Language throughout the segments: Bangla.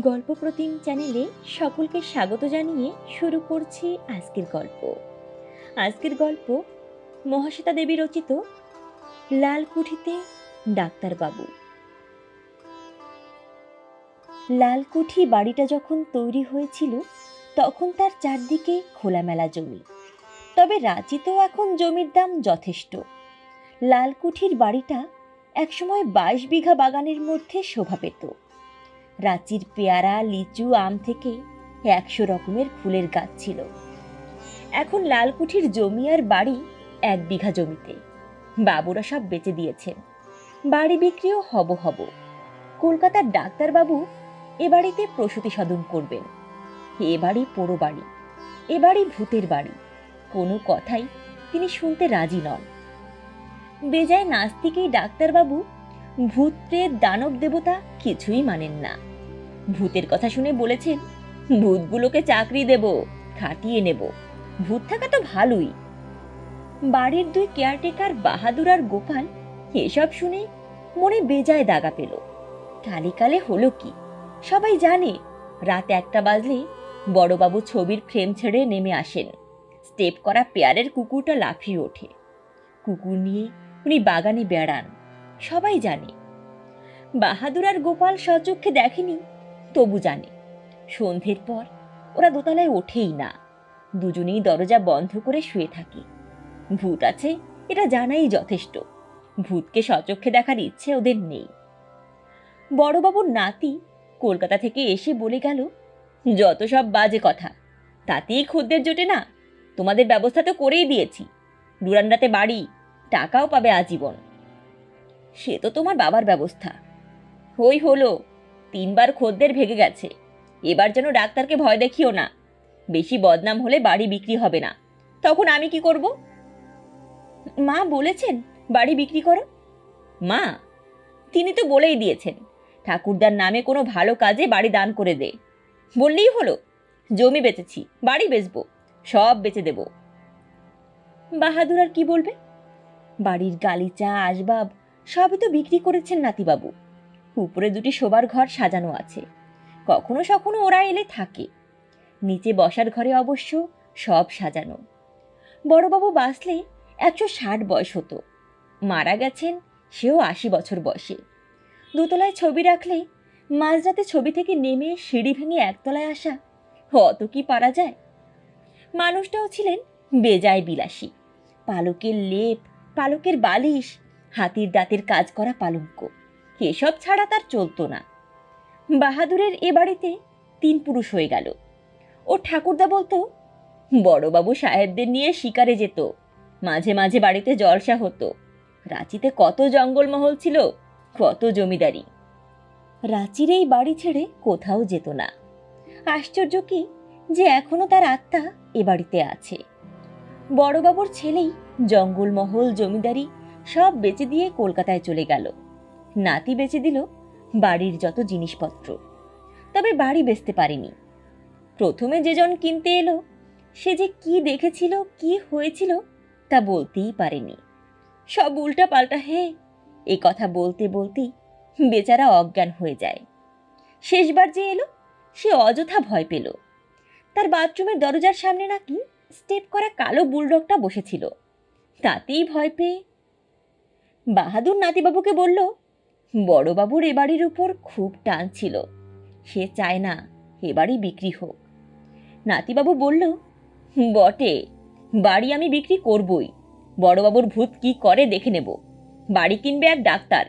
গল্প প্রতিম চ্যানেলে সকলকে স্বাগত জানিয়ে শুরু করছি আজকের গল্প। আজকের গল্প মহাশ্বেতা দেবী রচিত লালকুঠিতে ডাক্তারবাবু। লালকুঠি বাড়িটা যখন তৈরি হয়েছিল, তখন তার চারদিকে খোলামেলা জমি। তবে রাঁচিতেও এখন জমির দাম যথেষ্ট। লালকুঠির বাড়িটা একসময় বাইশ বিঘা বাগানের মধ্যে শোভা পেত। রাঁচির পেয়ারা, লিচু, আম থেকে একশো রকমের ফুলের গাছ ছিল। এখন লালকুঠির জমি আর বাড়ি এক বিঘা জমিতে। বাবুরা সব বেচে দিয়েছেন বাড়ি বিক্রিও হব হব। কলকাতার ডাক্তারবাবু এ বাড়িতে প্রসূতি সাধন করবেন। এ বাড়ি পোড়ো বাড়ি, এ বাড়ি ভূতের বাড়ি। কোনো কথাই তিনি শুনতে রাজি নন। বেজায় নাস্তিকেই ডাক্তারবাবু ভূত প্রেত দানব দেবতা কিছুই মানেন না। ভূতের কথা শুনে বলেছেন, ভূতগুলোকে চাকরি দেব, খাটিয়ে নেব। ভূত থাকা তো ভালোই। বাড়ির দুই কেয়ারটেকার বাহাদুর আর গোপাল এসব শুনে মনে বেজায় দাগা পেল। কালে হলো কি? সবাই জানে, রাত একটা বাজলে বড়বাবু ছবির ফ্রেম ছেড়ে নেমে আসেন। স্টেপ করা পেয়ারের কুকুরটা লাফিয়ে ওঠে। কুকুর নিয়ে উনি বাগানে বেড়ান। সবাই জানে। বাহাদুর আর গোপাল সচক্ষে দেখেনি, তবু জানে। সন্ধ্যের পর ওরা দোতলায় ওঠেই না। দুজনেই দরজা বন্ধ করে শুয়ে থাকে। ভূত আছে, এটা জানাই যথেষ্ট। ভূতকে সচক্ষে দেখার ইচ্ছে ওদের নেই। বড়বাবুর নাতি কলকাতা থেকে এসে বলে গেল, যত সব বাজে কথা, তাতেই খদ্দের জোটে না। তোমাদের ব্যবস্থা তো করেই দিয়েছি। ডুরান্ডাতে বাড়ি, টাকাও পাবে আজীবন। সে তো তোমার বাবার ব্যবস্থা। হই হলো, তিনবার খদ্দের ভেগে গেছে। এবার যেন ডাক্তারকে ভয় দেখিও না। বেশি বদনাম হলে বাড়ি বিক্রি হবে না। তখন আমি কি করব? মা বলেছেন, বাড়ি বিক্রি করো। মা, তিনি তো বলেই দিয়েছেন, ঠাকুরদার নামে কোনো ভালো কাজে বাড়ি দান করে দে। বললেই হলো, জমি বেচেছি, বাড়ি বেচবো, সব বেচে দেব। বাহাদুর আর কি বলবে? বাড়ির গালিচা, আসবাব সবই তো বিক্রি করেছেন নাতিবাবু। উপরে দুটি শোবার ঘর সাজানো আছে। কখনো সখনো ওরা এলে থাকে। নিচে বসার ঘরে অবশ্য সব সাজানো। বড়বাবু বাঁচলে একশো ষাট বয়স হতো। মারা গেছেন সেও আশি বছর বয়সে। দোতলায় ছবি রাখলে মাঝরাতে ছবি থেকে নেমে সিঁড়ি ভেঙে একতলায় আসা অত কি পারা যায়? মানুষটাও ছিলেন বেজায় বিলাসী। পালকের লেপ, পালকের বালিশ হাতির দাঁতের কাজ করা পালঙ্ক। এসব ছাড়া তার চলতো না। বাহাদুরের এ বাড়িতে তিন পুরুষ হয়ে গেল। ও ঠাকুরদা বলতো, বড়বাবু সাহেবদের নিয়ে শিকারে যেত। মাঝে মাঝে বাড়িতে জলসা হতো। রাঁচিতে কত জঙ্গলমহল ছিল, কত জমিদারি। রাঁচির এই বাড়ি ছেড়ে কোথাও যেত না। আশ্চর্য কি যে এখনও তার আত্মা এ বাড়িতে আছে। বড়বাবুর ছেলেই জঙ্গলমহল, জমিদারি সব বেচে দিয়ে কলকাতায় চলে গেল। নাতি বেচে দিল বাড়ির যত জিনিসপত্র। তবে বাড়ি বেচতে পারেনি। প্রথমে যেজন কিনতে এলো, সে যে কি দেখেছিল, কি হয়েছিল তা বলতেই পারেনি। সব উল্টা পাল্টা হে, এ কথা বলতে বলতেই বেচারা অজ্ঞান হয়ে যায়। শেষবার যে এলো, সে অযথা ভয় পেল। তার বাথরুমের দরজার সামনে নাকি স্টেপ করা কালো বুলডগটা বসেছিল। তাতেই ভয় পেয়ে বাহাদুর নাতিবাবুকে বলল, বড়বাবুর এ বাড়ির উপর খুব টান ছিল। সে চায় না এ বাড়ি বিক্রি হোক। নাতিবাবু বলল, বটে, বাড়ি আমি বিক্রি করবই। বড়বাবুর ভূত কি করে দেখে নেব? বাড়ি কিনবে এক ডাক্তার।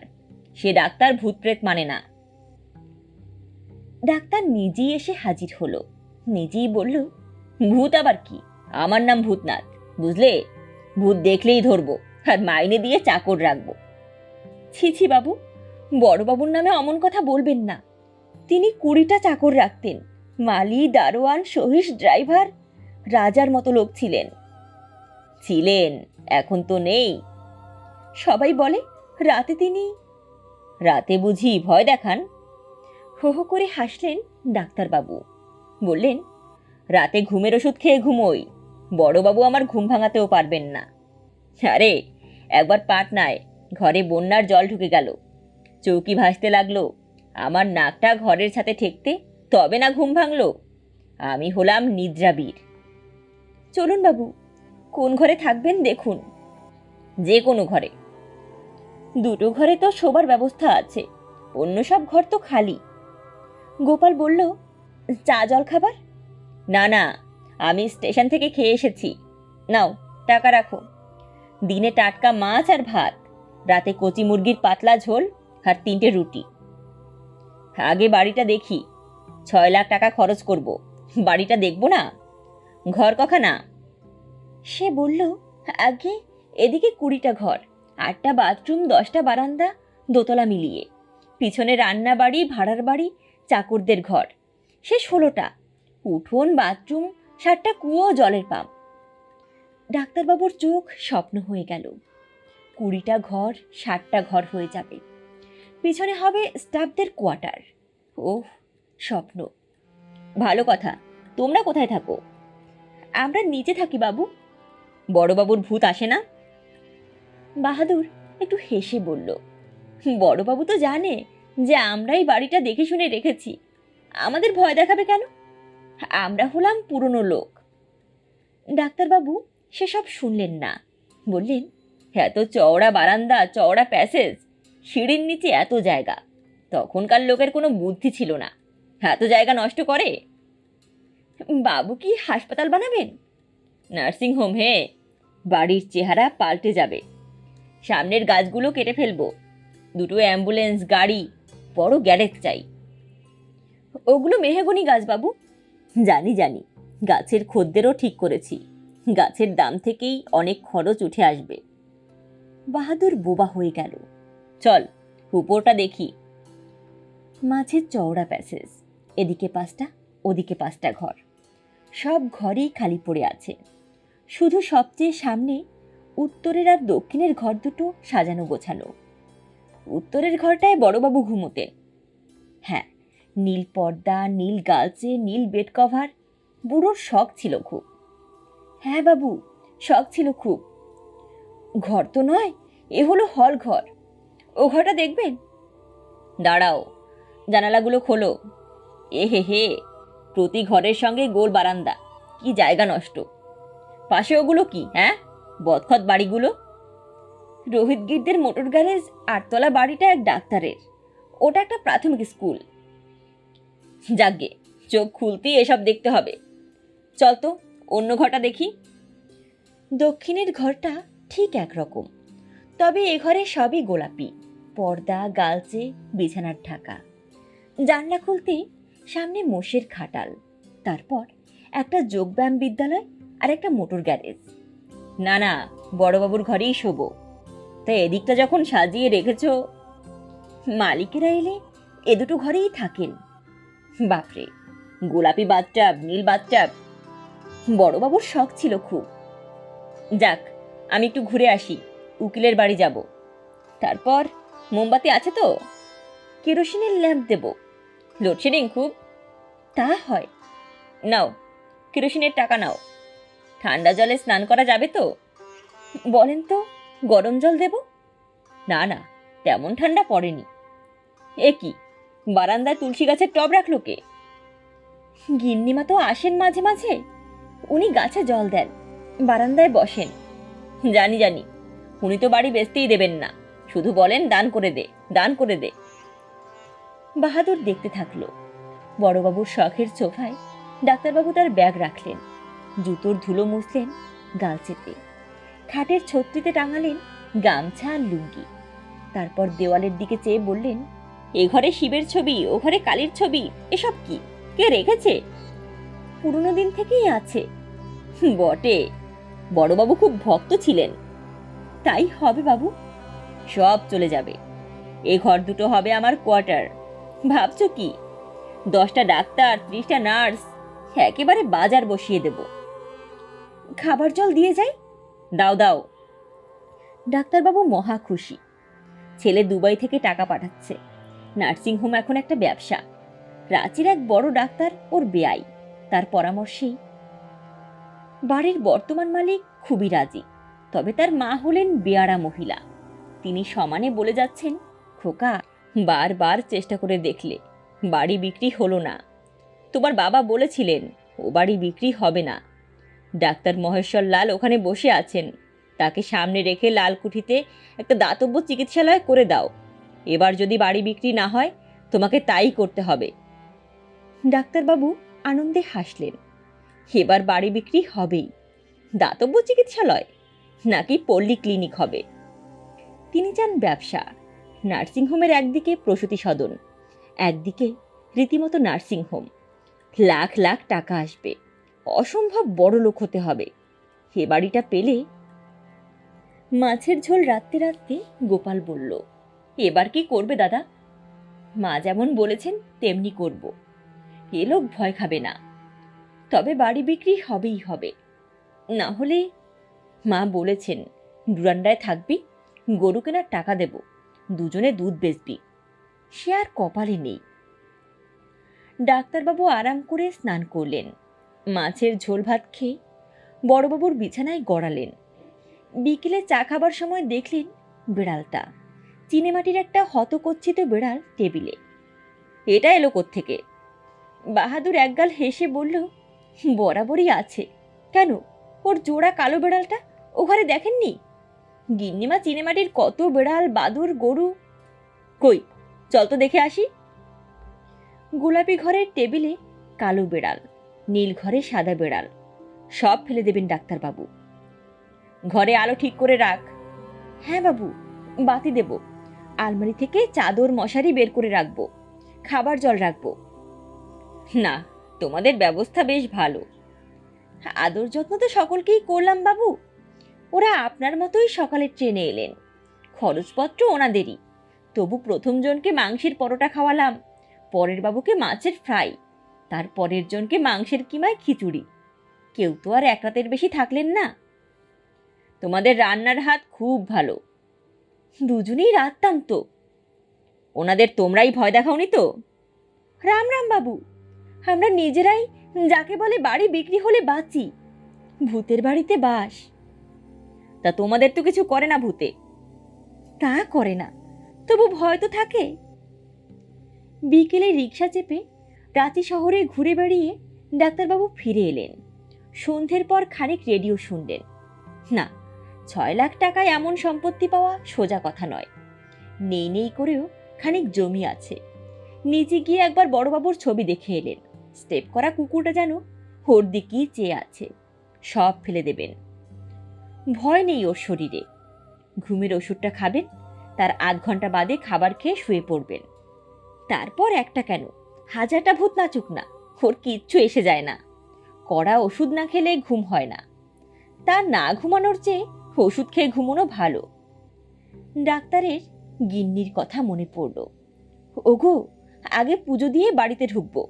সে ডাক্তার ভূত প্রেত মানে না। ডাক্তার নিজেই এসে হাজির হলো। নিজেই বলল, ভূত আবার কি? আমার নাম ভূতনাথ, বুঝলে? ভূত দেখলেই ধরবো। আর মাইনে দিয়ে চাকর রাখব। ছি ছি, বাবু, বড়বাবুর নামে অমন কথা বলবেন না। তিনি কুড়িটা চাকর রাখতেন, মালি, দারোয়ান সহিস ড্রাইভার, রাজার মতো লোক ছিলেন। ছিলেন, এখন তো নেই। সবাই বলে, রাতে তিনি, রাতে বুঝি ভয় দেখান? হো হো করে হাসলেন ডাক্তারবাবু। বললেন, রাতে ঘুমের ওষুধ খেয়ে ঘুমোই, বড়বাবু আমার ঘুম ভাঙাতেও পারবেন না। আরে একবার পাটনায় ঘরে বন্যার জল ঢুকে গেল। চৌকি ভাসতে লাগল, আমার নাকটা ঘরের সাথে ঠেকতে তবে না ঘুম ভাঙলো। আমি হলাম নিদ্রাবীর। চলুন বাবু, কোন ঘরে থাকবেন দেখুন। যে কোনো ঘরে। দুটো ঘরে তো শোবার ব্যবস্থা আছে, অন্য সব ঘর তো খালি। গোপাল বলল, চা জল খাবার? না না, আমি স্টেশন থেকে খেয়ে এসেছি। নাও, টাকা রাখো। দিনে টাটকা মাছ আর ভাত, রাতে কচি মুরগির পাতলা ঝোল আর তিনটে রুটি। আগে বাড়িটা দেখি, ছয় লাখ টাকা খরচ করব, বাড়িটা দেখব না? ঘর কখা না? সে বলল, আগে এদিকে কুড়িটা ঘর, আটটা বাথরুম, দশটা বারান্দা, দোতলা মিলিয়ে। পিছনে রান্না বাড়ি, ভাড়ার বাড়ি, চাকরদের ঘর। সে ষোলোটা, উঠোন, বাথরুম, সাতটা কুয়ো জলের পাম্প। ডাক্তারবাবুর চোখ স্বপ্ন হয়ে গেল। কুড়িটা ঘর, ষাটটা ঘর হয়ে যাবে। পিছনে হবে স্টাফদের কোয়ার্টার। ওহ, স্বপ্ন। ভালো কথা, তোমরা কোথায় থাকো? আমরা নিচে থাকি, বাবু। বড়বাবুর ভূত আসে না? বাহাদুর একটু হেসে বলল, বড়বাবু তো জানে যে আমরাই বাড়িটা দেখে শুনে রেখেছি। আমাদের ভয় দেখাবে কেন? আমরা হলাম পুরনো লোক। ডাক্তারবাবু সেসব শুনলেন না। বললেন এত চওড়া বারান্দা, চওড়া প্যাসেজ, সিঁড়ির নিচে এত জায়গা। তখনকার লোকের কোনো বুদ্ধি ছিল না। এত জায়গা নষ্ট করে? বাবু কি হাসপাতাল বানাবেন? নার্সিং হোম, হে। বাড়ির চেহারা পাল্টে যাবে। সামনের গাছগুলো কেটে ফেলব। দুটো অ্যাম্বুলেন্স, গাড়ি, বড় গ্যারেজ চাই। ওগুলো মেহেগুনি গাছ, বাবু? জানি জানি। গাছের খদ্দেরও ঠিক করেছি। গাছের দাম থেকেই অনেক খরচ উঠে আসবে। বাহাদুর বোবা হয়ে গেল। চল, উপরটা দেখি। মাঝে চওড়া প্যাসেজ, এদিকে পাঁচটা, ওদিকে পাঁচটা ঘর। সব ঘরেই খালি পড়ে আছে। শুধু সবচেয়ে সামনে উত্তরের আর দক্ষিণের ঘর দুটো সাজানো গোছানো। উত্তরের ঘরটায় বড়বাবু ঘুমোতে। হ্যাঁ নীল পর্দা, নীল গালচে, নীল বেড কভার, বুড়োর শখ ছিল খুব। হ্যাঁ বাবু, শখ ছিল খুব। ঘর তো নয়, এ হলো হল ঘর। ও ঘরটা দেখবেন? দাঁড়াও, জানালাগুলো খোলো। এ হে হে, প্রতি ঘরের সঙ্গে গোল বারান্দা, কি জায়গা নষ্ট। পাশে ওগুলো কি হ্যাঁ? বদখত বাড়িগুলো? রোহিত গিরদের মোটর গ্যারেজ আটতলা বাড়িটা এক ডাক্তারের। ওটা একটা প্রাথমিক স্কুল। যাগে চোখ খুলতেই এসব দেখতে হবে। চল তো অন্য ঘরটা দেখি। দক্ষিণের ঘরটা ঠিক একরকম। তবে এ ঘরে সবই গোলাপি। পর্দা, গালচে, বিছানার ঢাকা। জানলা খুলতে সামনে মোষের খাটাল। তারপর একটা যোগব্যায়াম বিদ্যালয় আর একটা মোটর গ্যারেজ। না না, বড়বাবুর ঘরেই শোবো। তাই এদিকটা যখন সাজিয়ে রেখেছ, মালিকেরা এলে এ দুটো ঘরেই থাকেন। বাপরে, গোলাপি বাথটাব, নীল বাথটাব বড়বাবুর শখ ছিল খুব। যাক, আমি একটু ঘুরে আসি, উকিলের বাড়ি যাব। তারপর মোমবাতি আছে তো? কেরোসিনের ল্যাম্প দেব। লোডশেডিং খুব? তা হয়। নাও, কেরোসিনের টাকা নাও। ঠান্ডা জলে স্নান করা যাবে তো? বলেন তো, গরম জল দেব? না না, তেমন ঠান্ডা পড়েনি। এ কি, বারান্দায় তুলসী গাছের টব রাখল কে? গিন্নিমা তো আসেন মাঝে মাঝে। উনি গাছে জল দেন, বারান্দায় বসেন। জানি জানি, উনি তো বাড়ি বেচতেই দেবেন না। শুধু বলেন, দান করে দে, দান করে দে। বাহাদুর দেখতে থাকল। বড়বাবুর শখের সোফায় ডাক্তারবাবু তার ব্যাগ রাখলেন, জুতোর ধুলো মুছলেন, গাল চেপে। খাটের ছত্রিতে টাঙালেন গামছা আর লুঙ্গি। তারপর দেওয়ালের দিকে চেয়ে বললেন, এ ঘরে শিবের ছবি, ও ঘরে কালীর ছবি, এসব কি? কে রেখেছে? পুরনো দিন থেকেই আছে বটে। বড়বাবু খুব ভক্ত ছিলেন। তাই হবে বাবু, সব চলে যাবে। এ ঘর দুটো হবে আমার কোয়ার্টার। ভাবছ কি? দশটা ডাক্তার, ত্রিশটা নার্স, একেবারে বাজার বসিয়ে দেব। খাবার জল দিয়ে যাই? দাও দাও। ডাক্তারবাবু মহা খুশি। ছেলে দুবাই থেকে টাকা পাঠাচ্ছে। নার্সিংহোম এখন একটা ব্যবসা। রাঁচির এক বড় ডাক্তার ওর বেআই। তার পরামর্শেই বাড়ির বর্তমান মালিক খুবই রাজি, তবে তার মা হলেন বেয়ারা মহিলা। তিনি সমানে বলে যাচ্ছেন, খোকা, বারবার চেষ্টা করে দেখলে, বাড়ি বিক্রি হলো না। তোমার বাবা বলেছিলেন, ও বাড়ি বিক্রি হবে না। ডাক্তার মহেশ্বর লাল ওখানে বসে আছেন। তাকে সামনে রেখে লালকুঠিতে একটা দাতব্য চিকিৎসালয় করে দাও। এবার যদি বাড়ি বিক্রি না হয়, তোমাকে তাই করতে হবে। ডাক্তারবাবু আনন্দে হাসলেন। এবার বাড়ি বিক্রি হবেই। দাতব্য চিকিৎসালয়? নাকি পল্লী ক্লিনিক হবে? তিনি চান ব্যবসা। নার্সিংহোমের একদিকে প্রসূতি সদন, একদিকে রীতিমতো নার্সিংহোম লাখ লাখ টাকা আসবে। অসম্ভব বড় লোক হতে হবে। এ বাড়িটা পেলে মাছের ঝোল রাত্রে রাত্রে গোপাল বলল, এবার কি করবে দাদা? মা যেমন বলেছেন, তেমনি করব। এ লোক ভয় খাবে না। তবে বাড়ি বিক্রি হবেই হবে। না হলে মা বলেছেন ডুরান্ডায় থাকবি, গরু কেনার টাকা দেব, দুজনে দুধ বেচবি। সে আর কপালে নেই। ডাক্তারবাবু আরাম করে স্নান করলেন। মাছের ঝোল ভাত খেয়ে বড়বাবুর বিছানায় গড়ালেন। বিকেলে চা খাবার সময় দেখলেন বিড়ালটা, চিনেমাটির একটা হতকচ্ছিত বিড়াল টেবিলে। এটা এলো থেকে বাহাদুর একগাল হেসে বলল বরাবরই আছে। কেন? ওর জোড়া কালো বিড়ালটা ও ঘরে দেখেননি? গিন্নিমা চিনেমাটির কত বিড়াল বাদুর গরু? কই, চল তো দেখে আসি। গোলাপি ঘরের টেবিলে কালো বেড়াল, নীল ঘরে সাদা বিড়াল, সব ফেলে দেবেন ডাক্তারবাবু। ঘরে আলো ঠিক করে রাখ। হ্যাঁ বাবু, বাতি দেব। আলমারি থেকে চাদর, মশারি বের করে রাখব। খাবার জল রাখব। না তোমাদের ব্যবস্থা বেশ ভালো। আদর যত্ন তো সকলকেই করলাম বাবু। ওরা আপনার মতোই সকালের ট্রেনে এলেন। খরচপত্র ওনাদেরই। তবু প্রথম জনকে মাংসের পরোটা খাওয়ালাম, পরের বাবুকে মাছের ফ্রাই, তার পরের জনকে মাংসের কিমায় খিচুড়ি। কেউ তো আর এক রাতের বেশি থাকলেন না। তোমাদের রান্নার হাত খুব ভালো। দুজনেই রাততাম তো। ওনাদের তোমরাই ভয় দেখাওনি তো? রাম রাম বাবু। আমরা নিজেরাই যাকে বলে বাড়ি বিক্রি হলে বাঁচি। ভূতের বাড়িতে বাস। তা তোমাদের তো কিছু করে না ভূতে। তা করে না। তবু ভয় তো থাকে। বিকেলে রিক্সা চেপে রাঁচি শহরে ঘুরে বেড়িয়ে ডাক্তারবাবু ফিরে এলেন। সন্ধ্যের পর খানিক রেডিও শুনলেন। না, ছয় লাখ টাকায় এমন সম্পত্তি পাওয়া সোজা কথা নয়। নেই নেই করেও খানিক জমি আছে। নিচে গিয়ে একবার বড়বাবুর ছবি দেখে এলেন। স্টেপ করা কুকুরটা যেন ওর দিকেই চেয়ে আছে। সব ফেলে দেবেন। ভয় নেই ওর শরীরে। ঘুমের ওষুধটা খাবেন, তার আধ ঘণ্টা বাদে খাবার খেয়ে শুয়ে পড়বেন। তারপর একটা কেন? হাজারটা ভূত নাচুক না, ওর কিচ্ছু এসে যায় না। কড়া ওষুধ না খেলে ঘুম হয় না। তা না ঘুমানোর চেয়ে ওষুধ খেয়ে ঘুমানো ভালো। ডাক্তারের গিন্নির কথা মনে পড়ল। ওগো, আগে পুজো দিয়ে বাড়িতে ঢুকবো।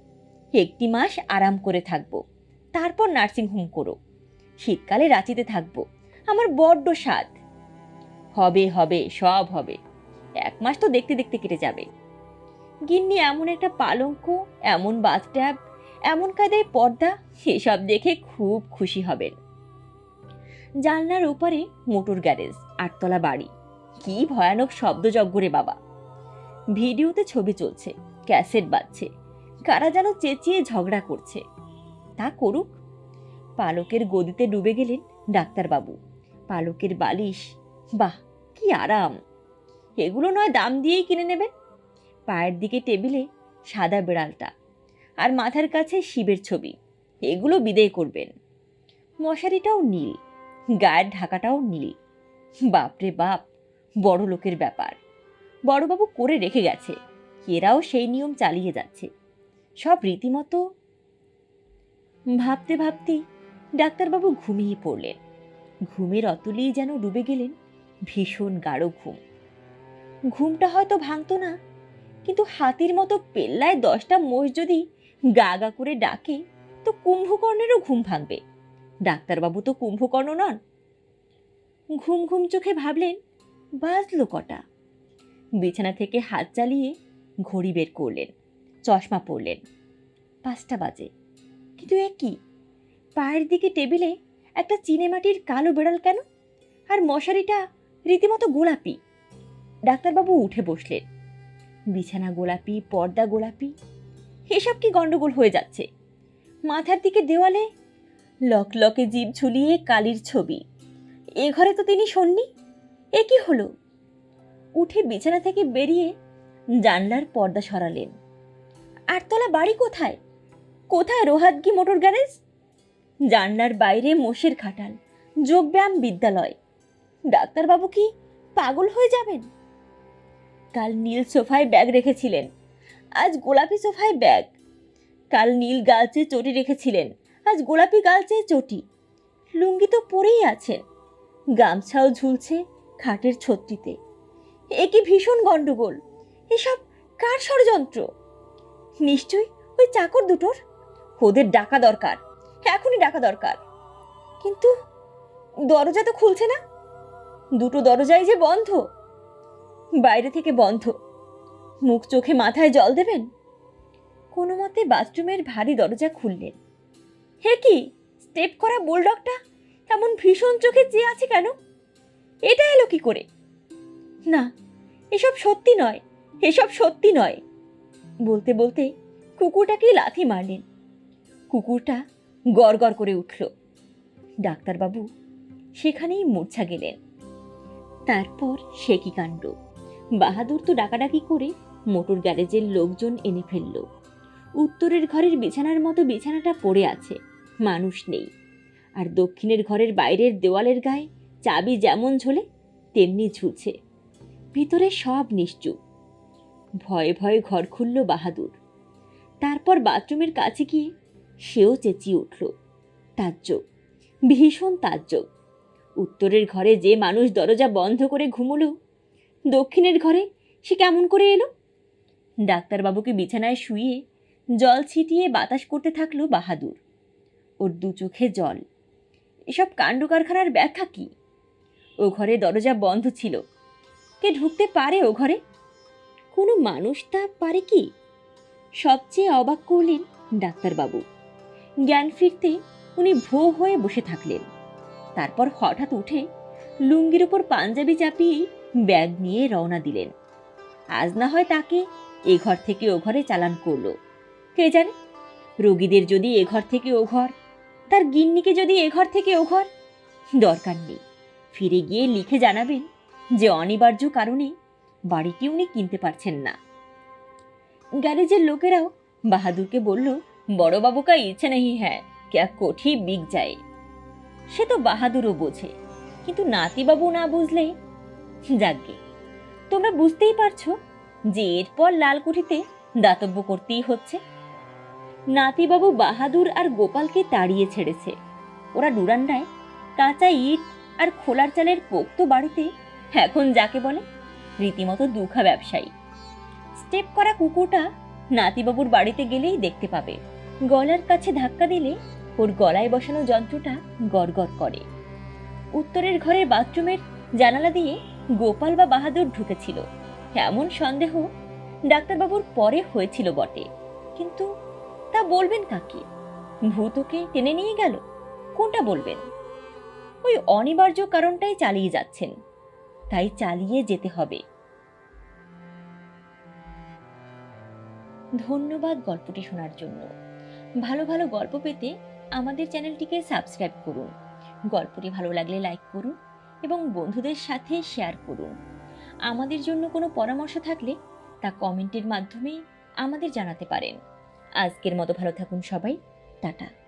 একটি মাস আরাম করে থাকব। তারপর নার্সিংহোম করো। শীতকালে রাঁচিতে থাকব। আমার বড্ড স্বাদ। হবে হবে, সব হবে। এক মাস তো দেখতে দেখতে কেটে যাবে। গিন্নি, এমন একটা পালঙ্ক, এমন বাথট্যাব এমন কায়দায় পর্দা, সেসব দেখে খুব খুশি হবেন। জানলার ওপারে মোটর গ্যারেজ, আটতলা বাড়ি। কি ভয়ানক শব্দযজ্ঞ রে বাবা। ভিডিওতে ছবি চলছে, ক্যাসেট বাজছে। কারা যেন চেঁচিয়ে ঝগড়া করছে। তা করুক। পালকের গদিতে ডুবে গেলেন ডাক্তারবাবু। পালকের বালিশ, বাহ, কি আরাম। এগুলো নয় দাম দিয়েই কিনে নেবেন। পায়ের দিকে টেবিলে সাদা বিড়ালটা আর মাথার কাছে শিবের ছবি। এগুলো বিদায় করবেন। মশারিটাও নীল, গায়ের ঢাকাটাও নীল। বাপরে বাপ বড় লোকের ব্যাপার। বড়বাবু করে রেখে গেছে। এরাও সেই নিয়ম চালিয়ে যাচ্ছে। সব রীতিমতো? ভাবতে ভাবতেই ডাক্তারবাবু ঘুমিয়ে পড়লেন। ঘুমের অতলেই যেন ডুবে গেলেন ভীষণ গাঢ় ঘুম। ঘুমটা হয়তো ভাঙতো না, কিন্তু হাতির মতো পেল্লায় দশটা মোষ যদি গা গা করে ডাকে, তো কুম্ভকর্ণেরও ঘুম ভাঙবে। ডাক্তারবাবু তো কুম্ভকর্ণ নন। ঘুম ঘুম চোখে ভাবলেন, বাজলো কটা? বিছানা থেকে হাত চালিয়ে ঘড়ি বের করলেন। চশমা পরলেন। পাঁচটা বাজে। কিন্তু এ কি? পায়ের দিকে টেবিলে একটা চিনেমাটির কালো বেড়াল কেন? আর মশারিটা রীতিমতো গোলাপি। ডাক্তারবাবু উঠে বসলেন। বিছানা গোলাপি, পর্দা গোলাপি, এসব কি গণ্ডগোল হয়ে যাচ্ছে? মাথার দিকে দেওয়ালে লক লকে জিভ ঝুলিয়ে কালির ছবি। এ ঘরে তো তিনি শোননি এ কি হলো? উঠে বিছানা থেকে বেরিয়ে জানলার পর্দা সরালেন। আটতলা বাড়ি কোথায়? কোথায় রোহাতগি মোটর গ্যারেজ? জানলার বাইরে মোষের খাটাল, যোগব্যায়াম বিদ্যালয়। ডাক্তারবাবু কি পাগল হয়ে যাবেন? কাল নীল সোফায় ব্যাগ রেখেছিলেন। আজ গোলাপি সোফায় ব্যাগ। কাল নীল গালচে চটি রেখেছিলেন। আজ গোলাপি গালচে চটি। লুঙ্গি তো পরেই আছেন গামছাও ঝুলছে খাটের ছত্রিতে। এ কি ভীষণ গণ্ডগোল। এসব কার ষড়যন্ত্র? নিশ্চয়ই, ওই চাকর দুটোর? ওদের ডাকা দরকার, এখনই ডাকা দরকার। কিন্তু দরজা তো খুলছে না। দুটো দরজাই যে বন্ধ। বাইরে থেকে বন্ধ। মুখ চোখে মাথায় জল দেবেন? কোনো মতে বাথরুমের ভারী দরজা খুললেন। হে কি, স্টেপ করা বুলডগটা এমন ভীষণ চোখে চেয়ে আছে কেন? এটা এলো কি করে? না, এসব সত্যি নয়, এসব সত্যি নয়। বলতে বলতে কুকুরটাকে লাথি মারলেন। কুকুরটা গড় করে উঠল। ডাক্তারবাবু সেখানেই মূর্ছা গেলেন। তারপর সে কি কাণ্ড? বাহাদুর তো ডাকাডাকি করে মোটর গ্যারেজের লোকজন এনে ফেলল। উত্তরের ঘরের বিছানার মতো বিছানাটা পড়ে আছে, মানুষ নেই। আর দক্ষিণের ঘরের বাইরের দেওয়ালের গায়ে চাবি যেমন ঝোলে, তেমনি ঝুলছে। ভিতরে সব নিশ্চুপ। ভয়ে ভয়ে ঘর খুলল বাহাদুর। তারপর বাথরুমের কাছে গিয়ে সেও চেঁচিয়ে উঠল, তাজ্জব, ভীষণ তাজ্জব। উত্তরের ঘরে যে মানুষ দরজা বন্ধ করে ঘুমলো, দক্ষিণের ঘরে সে কেমন করে এলো? ডাক্তারবাবুকে বিছানায় শুয়ে জল ছিটিয়ে বাতাস করতে থাকল বাহাদুর। ওর দু চোখে জল। এসব কাণ্ড কারখানার ব্যাখ্যা কি? ও ঘরে দরজা বন্ধ ছিল। কে ঢুকতে পারে ও ঘরে? কোনো মানুষ তা পারে কি? সবচেয়ে অবাক করলেন ডাক্তারবাবু। জ্ঞান ফিরতে উনি ভো হয়ে বসে থাকলেন। তারপর হঠাৎ উঠে লুঙ্গির উপর পাঞ্জাবি চাপিয়ে ব্যাগ নিয়ে রওনা দিলেন। আজ না হয় তাকে এ ঘর থেকে ও ঘরে চালান করল। কে জানে? রোগীদের যদি এ ঘর থেকে ও ঘর, তার গিন্নিকে যদি এ ঘর থেকে ও ঘর? দরকার নেই। ফিরে গিয়ে লিখে জানাবেন যে অনিবার্য কারণে বাড়িটি উনি কিনতে পারছেন না। গ্যারেজের লোকেরাও বাহাদুরকে বলল বড়বাবু কা ইচ্ছে নেই হ্যাঁ ক্যা কোঠি বিক যায়। সে তো বাহাদুরও বোঝে, কিন্তু নাতিবাবু না বুঝলে? যাকগে, তোমরা বুঝতেই পারছ যে এরপর লালকুঠিতে দাতব্য করতেই হচ্ছে। নাতিবাবু বাহাদুর আর গোপালকে তাড়িয়ে ছেড়েছে। ওরা ডুরান্ডায় কাঁচা ইট আর খোলার চালের পোক্ত বাড়িতে, এখন যাকে বলে রীতিমতো দুখা ব্যবসায়ী। স্টেপ করা কুকুরটা নাতিবাবুর বাড়িতে গেলেই দেখতে পাবে। গলার কাছে ধাক্কা দিলে ওর গলায় বসানো যন্ত্রটা গড়গড় করে। উত্তরের ঘরের বাথরুমের জানালা দিয়ে গোপাল বা বাহাদুর ঢুকেছিল। এমন সন্দেহ ডাক্তারবাবুর পরে হয়েছিল বটে। কিন্তু তা বলবেন কাকে? ভূতকে টেনে নিয়ে গেল? কোনটা বলবেন? ওই অনিবার্য কারণটাই চালিয়ে যাচ্ছেন। তাই চালিয়ে যেতে হবে। ধন্যবাদ গল্পটি শোনার জন্য। ভালো ভালো গল্প পেতে আমাদের চ্যানেলটিকে সাবস্ক্রাইব করুন। গল্পটি ভালো লাগলে লাইক করুন এবং বন্ধুদের সাথে শেয়ার করুন। আমাদের জন্য কোনো পরামর্শ থাকলে তা কমেন্টের মাধ্যমে আমাদের জানাতে পারেন। আজকের মতো ভালো থাকুন সবাই। টাটা।